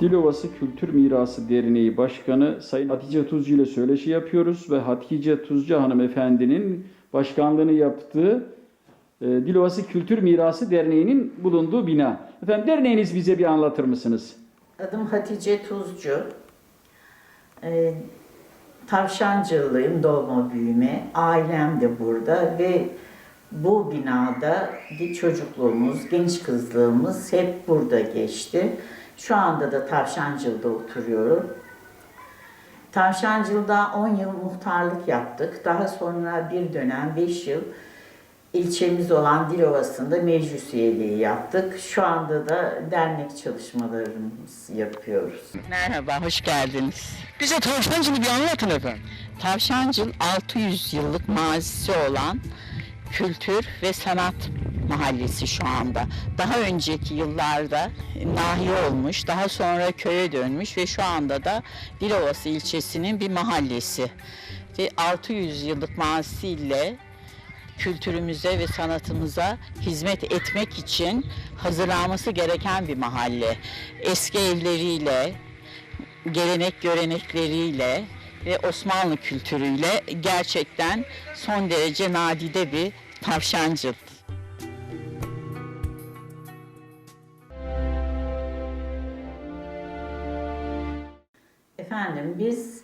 Dilovası Kültür Mirası Derneği Başkanı Sayın Hatice Tuzcu ile söyleşi yapıyoruz ve Hatice Tuzcu hanımefendinin başkanlığını yaptığı e, Dilovası Kültür Mirası Derneği'nin bulunduğu bina. Efendim derneğiniz bize bir anlatır mısınız? Adım Hatice Tuzcu. Ee, Tavşancılıyım doğma büyüme. Ailem de burada ve bu binada bir çocukluğumuz, genç kızlığımız hep burada geçti. Şu anda da Tavşancıl'da oturuyorum. Tavşancıl'da 10 yıl muhtarlık yaptık. Daha sonra bir dönem 5 yıl ilçemiz olan Dilovası'nda meclis üyeliği yaptık. Şu anda da dernek çalışmalarımızı yapıyoruz. Merhaba, hoş geldiniz. Bize Tavşancı'nı bir anlatın efendim. Tavşancıl 600 yıllık mazisi olan kültür ve sanat mahallesi şu anda. Daha önceki yıllarda nahiye olmuş, daha sonra köye dönmüş ve şu anda da Dilovası ilçesinin bir mahallesi. Ve 600 yıllık mazisiyle kültürümüze ve sanatımıza hizmet etmek için hazırlanması gereken bir mahalle. Eski evleriyle, gelenek görenekleriyle ve Osmanlı kültürüyle gerçekten son derece nadide bir tavşancıl. Efendim biz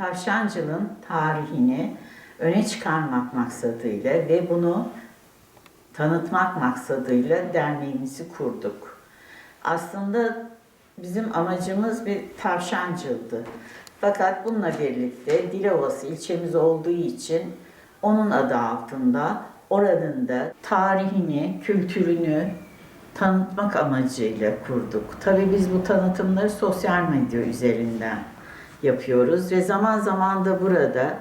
Tavşancıl'ın tarihini öne çıkarmak maksadıyla ve bunu tanıtmak maksadıyla derneğimizi kurduk. Aslında bizim amacımız bir tavşancıldı. Fakat bununla birlikte Dilovası ilçemiz olduğu için onun adı altında oranın da tarihini, kültürünü tanıtmak amacıyla kurduk. Tabii biz bu tanıtımları sosyal medya üzerinden yapıyoruz ve zaman zaman da burada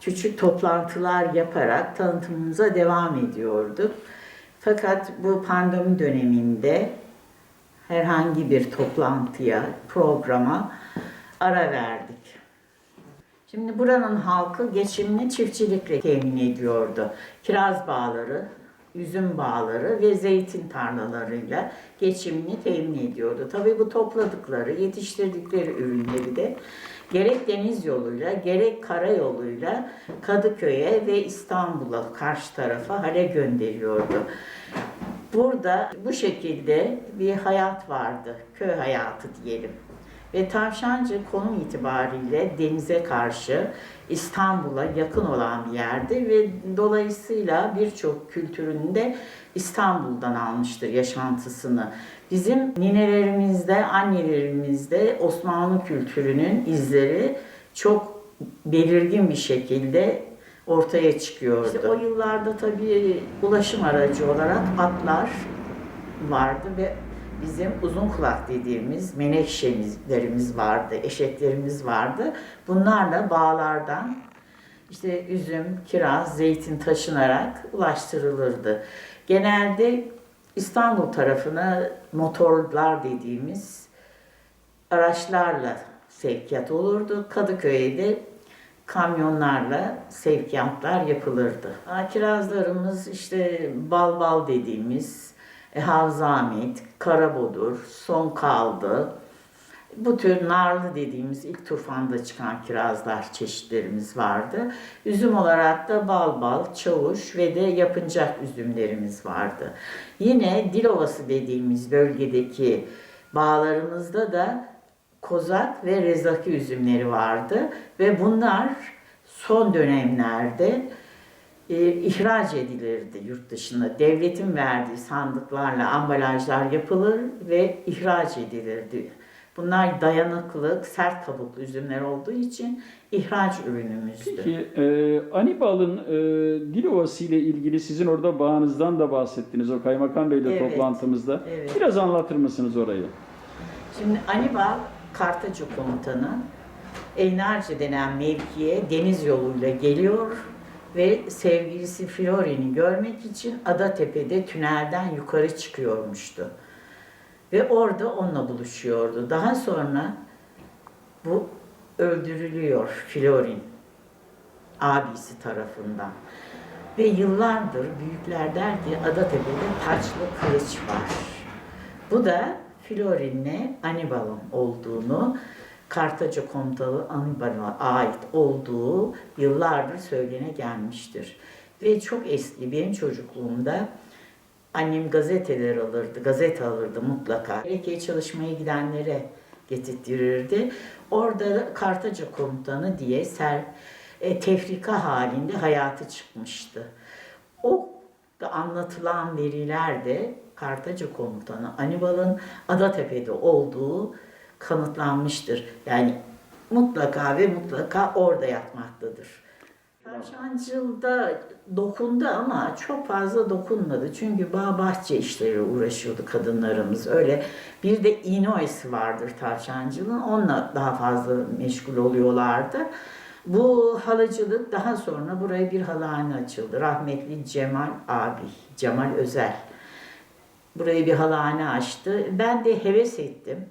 küçük toplantılar yaparak tanıtımımıza devam ediyorduk. Fakat bu pandemi döneminde herhangi bir toplantıya, programa ara verdik. Şimdi buranın halkı geçimini çiftçilikle temin ediyordu. Kiraz bağları, üzüm bağları ve zeytin tarlalarıyla geçimini temin ediyordu. Tabii bu topladıkları, yetiştirdikleri ürünleri de gerek deniz yoluyla gerek karayoluyla Kadıköy'e ve İstanbul'a karşı tarafa hale gönderiyordu. Burada bu şekilde bir hayat vardı, köy hayatı diyelim. Ve Tavşancı konum itibariyle denize karşı İstanbul'a yakın olan bir yerdi ve dolayısıyla birçok kültürünü de İstanbul'dan almıştır yaşantısını. Bizim ninelerimizde, annelerimizde Osmanlı kültürünün izleri çok belirgin bir şekilde ortaya çıkıyordu. İşte o yıllarda tabii ulaşım aracı olarak atlar vardı ve bizim uzun kulak dediğimiz menekşelerimiz vardı, eşeklerimiz vardı. Bunlarla bağlardan işte üzüm, kiraz, zeytin taşınarak ulaştırılırdı. Genelde İstanbul tarafına motorlar dediğimiz araçlarla sevkiyat olurdu. Kadıköy'e de kamyonlarla sevkiyatlar yapılırdı. Kirazlarımız işte bal bal dediğimiz e, Havzamet, Karabodur, Son Kaldı. Bu tür narlı dediğimiz ilk tufanda çıkan kirazlar çeşitlerimiz vardı. Üzüm olarak da bal bal, çavuş ve de yapıncak üzümlerimiz vardı. Yine Dilovası dediğimiz bölgedeki bağlarımızda da kozak ve rezaki üzümleri vardı ve bunlar son dönemlerde e, ihraç edilirdi yurt dışına. Devletin verdiği sandıklarla ambalajlar yapılır ve ihraç edilirdi. Bunlar dayanıklı, sert kabuklu üzümler olduğu için ihraç ürünümüzdü. Peki e, Anibal'ın e, Dilovası ile ilgili sizin orada bağınızdan da bahsettiniz o Kaymakam Bey'le Evet, toplantımızda. evet. Biraz anlatır mısınız orayı? Şimdi Anibal Kartacı komutanı Eynarca denen mevkiye deniz yoluyla geliyor ve sevgilisi Flori'ni görmek için Adatepe'de tünelden yukarı çıkıyormuştu. Ve orada onunla buluşuyordu. Daha sonra bu öldürülüyor Florin abisi tarafından. Ve yıllardır büyükler der ki Adatepe'de taçlı kılıç var. Bu da Florin'le Anibal'ın olduğunu, Kartaca komutanı Anibal'a ait olduğu yıllardır söylene gelmiştir. Ve çok eski benim çocukluğumda annem gazeteler alırdı, gazete alırdı mutlaka. Gerekli çalışmaya gidenlere getirtirirdi. Orada Kartaca komutanı diye ser, e, tefrika halinde hayatı çıkmıştı. O da anlatılan veriler de Kartaca komutanı Anibal'ın Adatepe'de olduğu kanıtlanmıştır. Yani mutlaka ve mutlaka orada yatmaktadır. Tavşancıl'da dokundu ama çok fazla dokunmadı. Çünkü bağ bahçe işleri uğraşıyordu kadınlarımız. Öyle bir de İnoesi vardır Tavşancıl'ın. Onunla daha fazla meşgul oluyorlardı. Bu halıcılık daha sonra buraya bir halahane açıldı. Rahmetli Cemal abi, Cemal Özel. Burayı bir halahane açtı. Ben de heves ettim.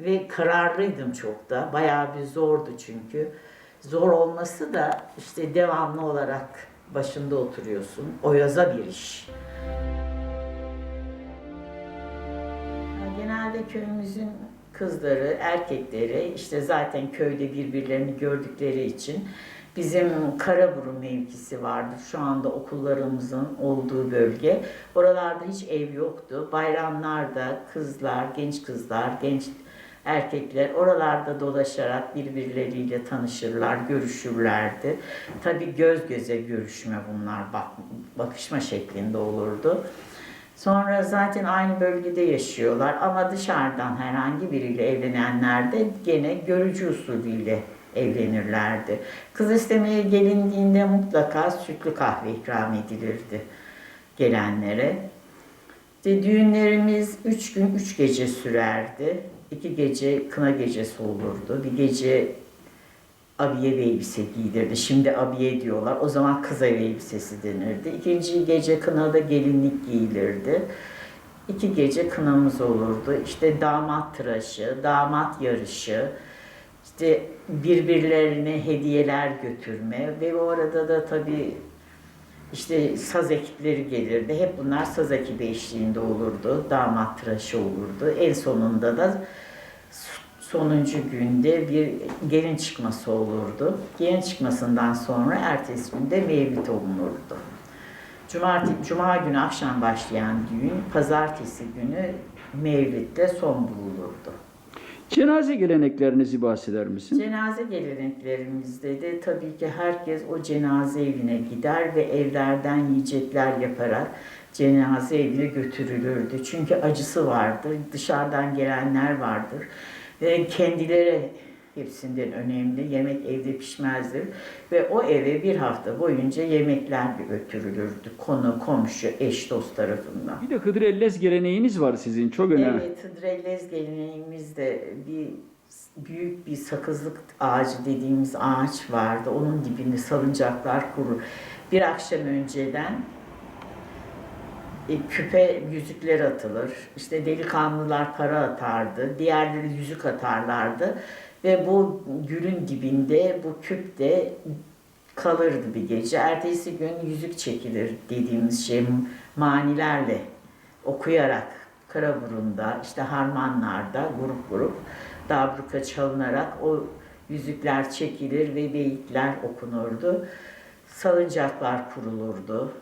Ve kararlıydım çok da. Bayağı bir zordu çünkü. Zor olması da işte devamlı olarak başında oturuyorsun. Oyaza bir iş. Genelde köyümüzün kızları, erkekleri işte zaten köyde birbirlerini gördükleri için bizim Karaburun mevkisi vardı. Şu anda okullarımızın olduğu bölge. Oralarda hiç ev yoktu. Bayramlarda kızlar, genç kızlar, genç erkekler oralarda dolaşarak birbirleriyle tanışırlar, görüşürlerdi. Tabii göz göze görüşme bunlar, bak, bakışma şeklinde olurdu. Sonra zaten aynı bölgede yaşıyorlar ama dışarıdan herhangi biriyle evlenenler de gene görücü usulüyle evlenirlerdi. Kız istemeye gelindiğinde mutlaka sütlü kahve ikram edilirdi gelenlere. İşte düğünlerimiz üç gün, üç gece sürerdi. İki gece kına gecesi olurdu. Bir gece abiye ve elbise giydirdi. Şimdi abiye diyorlar. O zaman kız ev elbisesi denirdi. İkinci gece kınada gelinlik giyilirdi. İki gece kınamız olurdu. İşte damat tıraşı, damat yarışı, işte birbirlerine hediyeler götürme ve o arada da tabii işte saz ekipleri gelirdi. Hep bunlar saz ekibi eşliğinde olurdu. Damat tıraşı olurdu. En sonunda da sonuncu günde bir gelin çıkması olurdu. Gelin çıkmasından sonra ertesi günde mevlid olunurdu. Cumartesi, Cuma günü akşam başlayan düğün, pazartesi günü mevlidde son bulunurdu. Cenaze geleneklerinizi bahseder misin? Cenaze geleneklerimizde de tabii ki herkes o cenaze evine gider ve evlerden yiyecekler yaparak cenaze evine götürülürdü. Çünkü acısı vardır, dışarıdan gelenler vardır kendileri hepsinden önemli. Yemek evde pişmezdir ve o eve bir hafta boyunca yemekler götürülürdü. Konu, komşu, eş, dost tarafından. Bir de Hıdrellez geleneğiniz var sizin çok önemli. Evet, Hıdrellez geleneğimizde bir büyük bir sakızlık ağacı dediğimiz ağaç vardı. Onun dibinde salıncaklar kurur. Bir akşam önceden e, küpe yüzükler atılır. İşte delikanlılar para atardı. Diğerleri yüzük atarlardı. Ve bu gülün dibinde bu küpte kalırdı bir gece. Ertesi gün yüzük çekilir dediğimiz şey manilerle okuyarak Karaburun'da işte harmanlarda grup grup dabruka çalınarak o yüzükler çekilir ve beyitler okunurdu. Salıncaklar kurulurdu.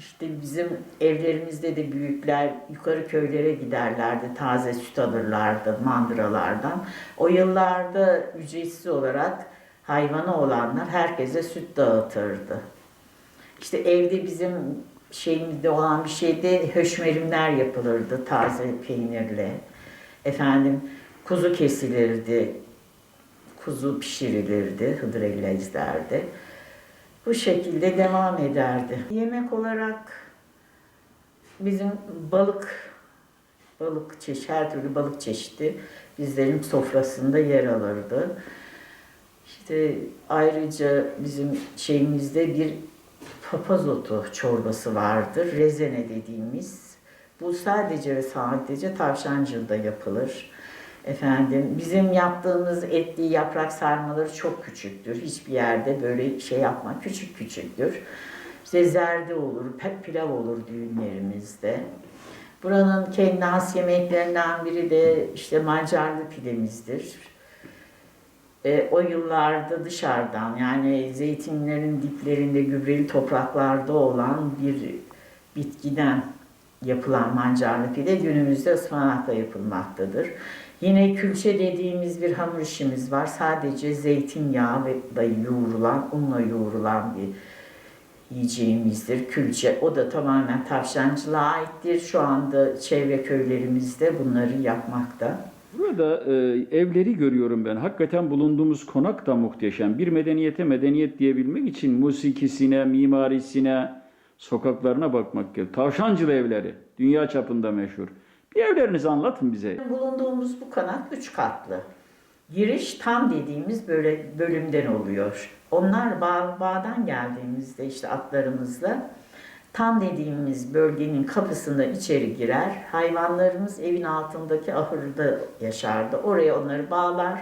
İşte bizim evlerimizde de büyükler yukarı köylere giderlerdi, taze süt alırlardı mandıralardan. O yıllarda ücretsiz olarak hayvanı olanlar herkese süt dağıtırdı. İşte evde bizim şeyimizde olan bir şeyde höşmerimler yapılırdı taze peynirle. Efendim kuzu kesilirdi, kuzu pişirilirdi Hıdrellezler'de. Bu şekilde devam ederdi. Yemek olarak bizim balık, balık çeşit, her türlü balık çeşidi bizlerin sofrasında yer alırdı. İşte ayrıca bizim şeyimizde bir papaz otu çorbası vardır. Rezene dediğimiz. Bu sadece ve sadece tavşancılda yapılır. Efendim bizim yaptığımız etli yaprak sarmaları çok küçüktür. Hiçbir yerde böyle şey yapma. Küçük küçüktür. İşte zerde olur, pilav olur düğünlerimizde. Buranın kendi has yemeklerinden biri de işte mancarlı pidemizdir. E, o yıllarda dışarıdan yani zeytinlerin diplerinde gübreli topraklarda olan bir bitkiden yapılan mancarlı pide günümüzde ıspanakla yapılmaktadır. Yine külçe dediğimiz bir hamur işimiz var. Sadece zeytinyağı ve yoğrulan, unla yoğrulan bir yiyeceğimizdir. Külçe. O da tamamen tavşancılığa aittir. Şu anda çevre köylerimizde bunları yapmakta. Burada e, evleri görüyorum ben. Hakikaten bulunduğumuz konak da muhteşem. Bir medeniyete medeniyet diyebilmek için musikisine, mimarisine, sokaklarına bakmak gerekiyor. Tavşancılı evleri. Dünya çapında meşhur. Bir evlerinizi anlatın bize. Bulunduğumuz bu konak üç katlı. Giriş tam dediğimiz böyle bölümden oluyor. Onlar bağ, bağdan geldiğimizde işte atlarımızla tam dediğimiz bölgenin kapısında içeri girer. Hayvanlarımız evin altındaki ahırda yaşardı. Oraya onları bağlar.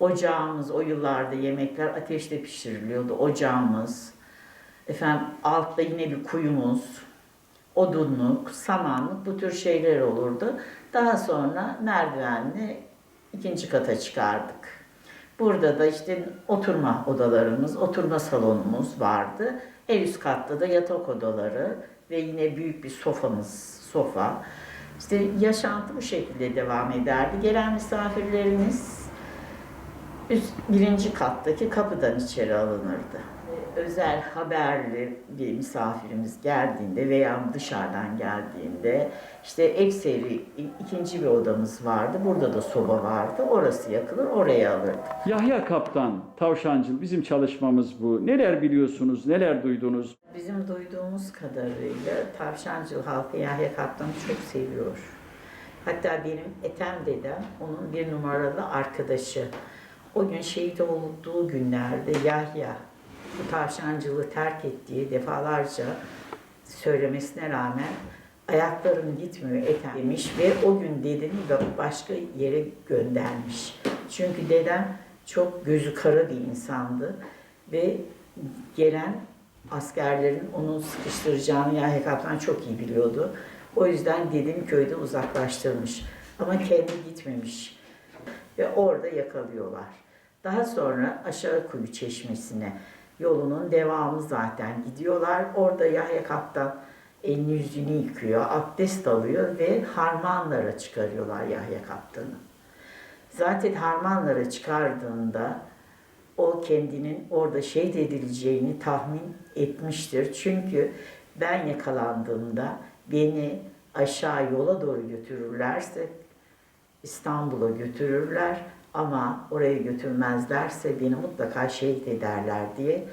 Ocağımız o yıllarda yemekler ateşte pişiriliyordu. Ocağımız. Efendim altta yine bir kuyumuz odunluk, samanlık bu tür şeyler olurdu. Daha sonra merdivenle ikinci kata çıkardık. Burada da işte oturma odalarımız, oturma salonumuz vardı. En üst katta da yatak odaları ve yine büyük bir sofamız, sofa. İşte yaşantı bu şekilde devam ederdi. Gelen misafirlerimiz üst birinci kattaki kapıdan içeri alınırdı. Özel haberli bir misafirimiz geldiğinde veya dışarıdan geldiğinde işte ekseri ikinci bir odamız vardı. Burada da soba vardı. Orası yakılır, oraya alırdık. Yahya Kaptan, Tavşancıl bizim çalışmamız bu. Neler biliyorsunuz, neler duydunuz? Bizim duyduğumuz kadarıyla Tavşancıl halkı Yahya Kaptan'ı çok seviyor. Hatta benim Ethem dedem onun bir numaralı arkadaşı. O gün şehit olduğu günlerde Yahya bu tavşancılığı terk ettiği defalarca söylemesine rağmen ayaklarım gitmiyor Ethem demiş ve o gün dedemi de başka yere göndermiş. Çünkü dedem çok gözü kara bir insandı ve gelen askerlerin onu sıkıştıracağını Yahya Kaptan çok iyi biliyordu. O yüzden dedemi köyde uzaklaştırmış. Ama kendi gitmemiş. Ve orada yakalıyorlar. Daha sonra aşağı kuyu çeşmesine yolunun devamı zaten gidiyorlar. Orada Yahya Kaptan elini yüzünü yıkıyor, abdest alıyor ve harmanlara çıkarıyorlar Yahya Kaptan'ı. Zaten harmanlara çıkardığında o kendinin orada şehit edileceğini tahmin etmiştir. Çünkü ben yakalandığımda beni aşağı yola doğru götürürlerse İstanbul'a götürürler ama oraya götürmezlerse beni mutlaka şehit ederler diye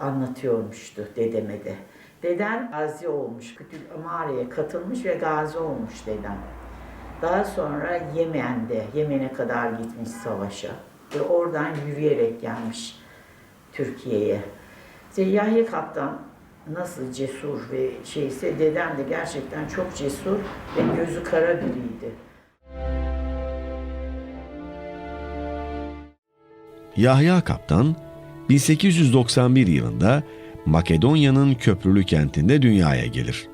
anlatıyormuştu dedeme de. Dedem gazi olmuş, Amare'ye katılmış ve gazi olmuş dedem. Daha sonra Yemen'de, Yemen'e kadar gitmiş savaşa ve oradan yürüyerek gelmiş Türkiye'ye. İşte Yahya Kaptan nasıl cesur ve şeyse dedem de gerçekten çok cesur ve gözü kara biriydi. Yahya Kaptan 1891 yılında Makedonya'nın köprülü kentinde dünyaya gelir.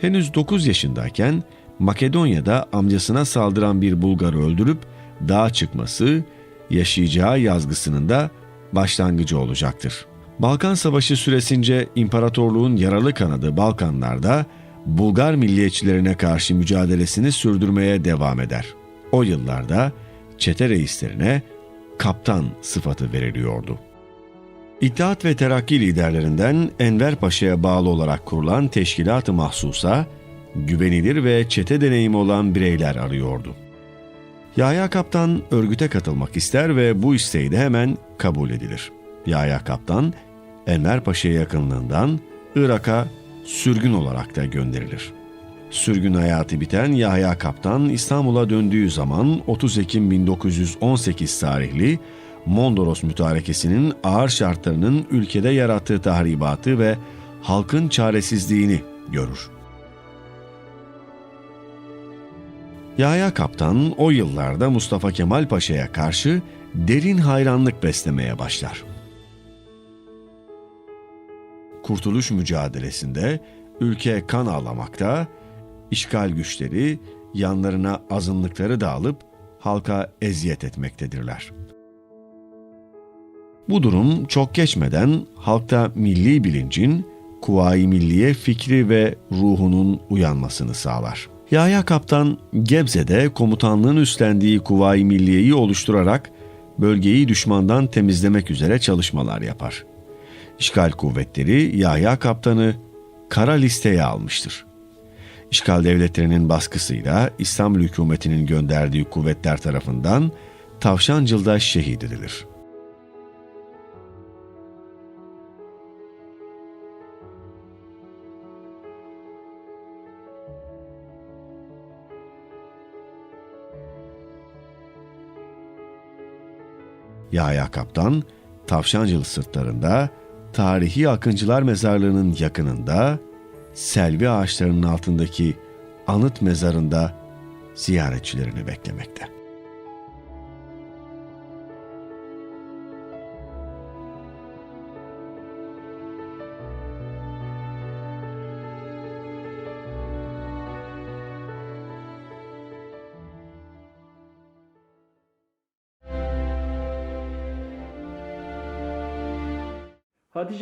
Henüz 9 yaşındayken Makedonya'da amcasına saldıran bir Bulgarı öldürüp dağa çıkması yaşayacağı yazgısının da başlangıcı olacaktır. Balkan Savaşı süresince imparatorluğun yaralı kanadı Balkanlarda Bulgar milliyetçilerine karşı mücadelesini sürdürmeye devam eder. O yıllarda çete reislerine kaptan sıfatı veriliyordu. İttihat ve Terakki liderlerinden Enver Paşa'ya bağlı olarak kurulan teşkilat-ı mahsusa, güvenilir ve çete deneyimi olan bireyler arıyordu. Yahya Kaptan örgüte katılmak ister ve bu isteği de hemen kabul edilir. Yahya Kaptan, Enver Paşa'ya yakınlığından Irak'a sürgün olarak da gönderilir. Sürgün hayatı biten Yahya Kaptan İstanbul'a döndüğü zaman 30 Ekim 1918 tarihli Mondros mütarekesinin ağır şartlarının ülkede yarattığı tahribatı ve halkın çaresizliğini görür. Yahya Kaptan o yıllarda Mustafa Kemal Paşa'ya karşı derin hayranlık beslemeye başlar. Kurtuluş mücadelesinde ülke kan ağlamakta, işgal güçleri yanlarına azınlıkları da alıp halka eziyet etmektedirler. Bu durum çok geçmeden halkta milli bilincin, kuvayi milliye fikri ve ruhunun uyanmasını sağlar. Yahya Kaptan Gebze'de komutanlığın üstlendiği Kuvayi Milliye'yi oluşturarak bölgeyi düşmandan temizlemek üzere çalışmalar yapar. İşgal kuvvetleri Yahya Kaptan'ı kara listeye almıştır. İşgal devletlerinin baskısıyla İstanbul hükümetinin gönderdiği kuvvetler tarafından Tavşancıl'da şehit edilir. Yahya Kaptan, Tavşancılı sırtlarında, tarihi Akıncılar Mezarlığı'nın yakınında, selvi ağaçlarının altındaki anıt mezarında ziyaretçilerini beklemekte.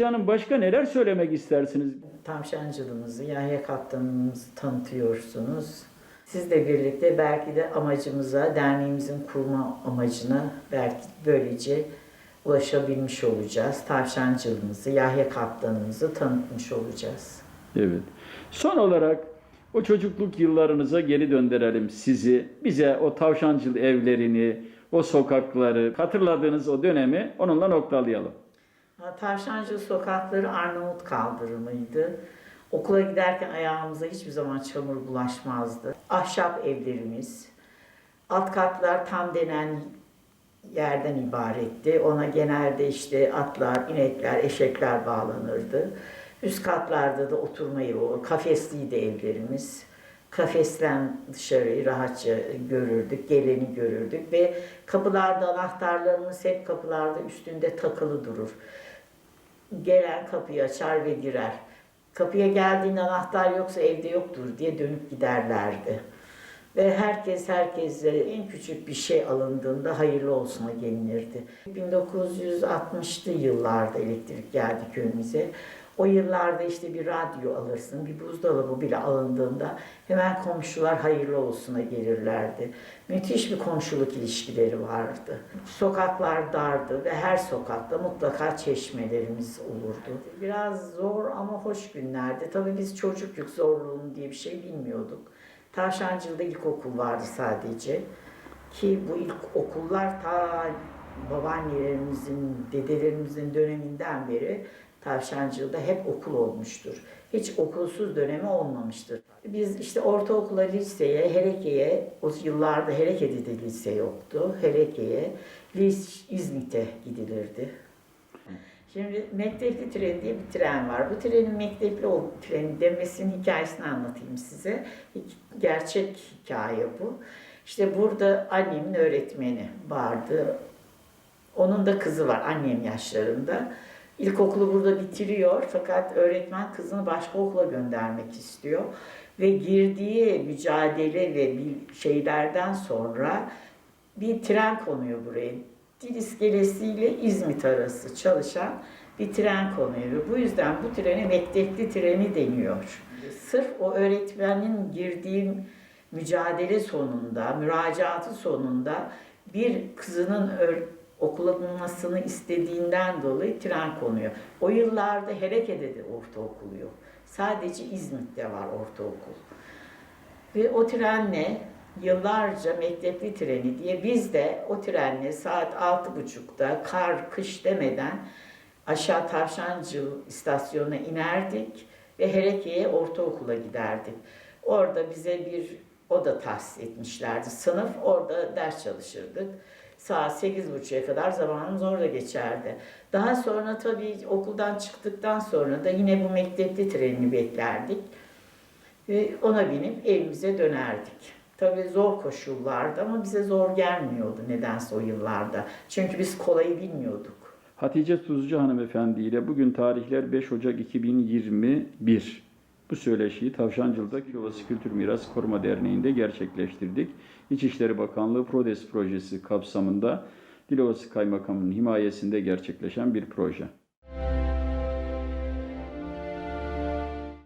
Hatice Hanım başka neler söylemek istersiniz? Tavşancılığımızı, Yahya Kaptanımızı tanıtıyorsunuz. Sizle birlikte belki de amacımıza, derneğimizin kurma amacına belki böylece ulaşabilmiş olacağız. Tavşancılığımızı, Yahya Kaptanımızı tanıtmış olacağız. Evet. Son olarak o çocukluk yıllarınıza geri döndürelim sizi. Bize o tavşancıl evlerini, o sokakları, hatırladığınız o dönemi onunla noktalayalım. Tavşancı sokakları Arnavut kaldırımıydı. Okula giderken ayağımıza hiçbir zaman çamur bulaşmazdı. Ahşap evlerimiz, alt katlar tam denen yerden ibaretti. Ona genelde işte atlar, inekler, eşekler bağlanırdı. Üst katlarda da oturma yeri, o kafesliydi evlerimiz. Kafesten dışarıyı rahatça görürdük, geleni görürdük ve kapılarda anahtarlarımız hep kapılarda üstünde takılı durur. Gelen kapıyı açar ve girer. Kapıya geldiğinde anahtar yoksa evde yoktur diye dönüp giderlerdi. Ve herkes herkese en küçük bir şey alındığında hayırlı olsuna gelinirdi. 1960'lı yıllarda elektrik geldi köyümüze. O yıllarda işte bir radyo alırsın, bir buzdolabı bile alındığında hemen komşular hayırlı olsuna gelirlerdi. Müthiş bir komşuluk ilişkileri vardı. Sokaklar dardı ve her sokakta mutlaka çeşmelerimiz olurdu. Biraz zor ama hoş günlerdi. Tabii biz çocukluk zorluğunu diye bir şey bilmiyorduk. Tavşancılı'da ilkokul vardı sadece. Ki bu ilk okullar ta babaannelerimizin, dedelerimizin döneminden beri Tavşancılı'da hep okul olmuştur. Hiç okulsuz dönemi olmamıştır. Biz işte ortaokula, liseye, Hereke'ye, o yıllarda Hereke'de de lise yoktu. Hereke'ye, İzmit'e gidilirdi. Şimdi mektepli tren diye bir tren var. Bu trenin mektepli ol- treni demesinin hikayesini anlatayım size. Gerçek hikaye bu. İşte burada annemin öğretmeni vardı. Onun da kızı var annem yaşlarında. İlkokulu burada bitiriyor fakat öğretmen kızını başka okula göndermek istiyor. Ve girdiği mücadele ve şeylerden sonra bir tren konuyor buraya. Dil iskelesiyle İzmit arası çalışan bir tren konuyor. Bu yüzden bu trene mektepli treni deniyor. Sırf o öğretmenin girdiği mücadele sonunda, müracaatı sonunda bir kızının öğ- okulanmasını istediğinden dolayı tren konuyor. O yıllarda Hereke'de de ortaokul yok. Sadece İzmit'te var ortaokul. Ve o trenle yıllarca mektepli treni diye biz de o trenle saat altı buçukta kar kış demeden aşağı Tavşancı istasyonuna inerdik ve Hereke'ye ortaokula giderdik. Orada bize bir oda tahsis etmişlerdi. Sınıf orada ders çalışırdık. Saat sekiz buçuğa kadar zamanımız orada geçerdi. Daha sonra tabii okuldan çıktıktan sonra da yine bu mektepli treni beklerdik. Ve ona binip evimize dönerdik. Tabii zor koşullardı ama bize zor gelmiyordu nedense o yıllarda. Çünkü biz kolayı bilmiyorduk. Hatice Tuzcu hanımefendi ile bugün tarihler 5 Ocak 2021. Bu söyleşiyi Tavşancılı'da Kilovası Kültür Miras Koruma Derneği'nde gerçekleştirdik. İçişleri Bakanlığı PRODES projesi kapsamında Dilovası Kaymakamı'nın himayesinde gerçekleşen bir proje.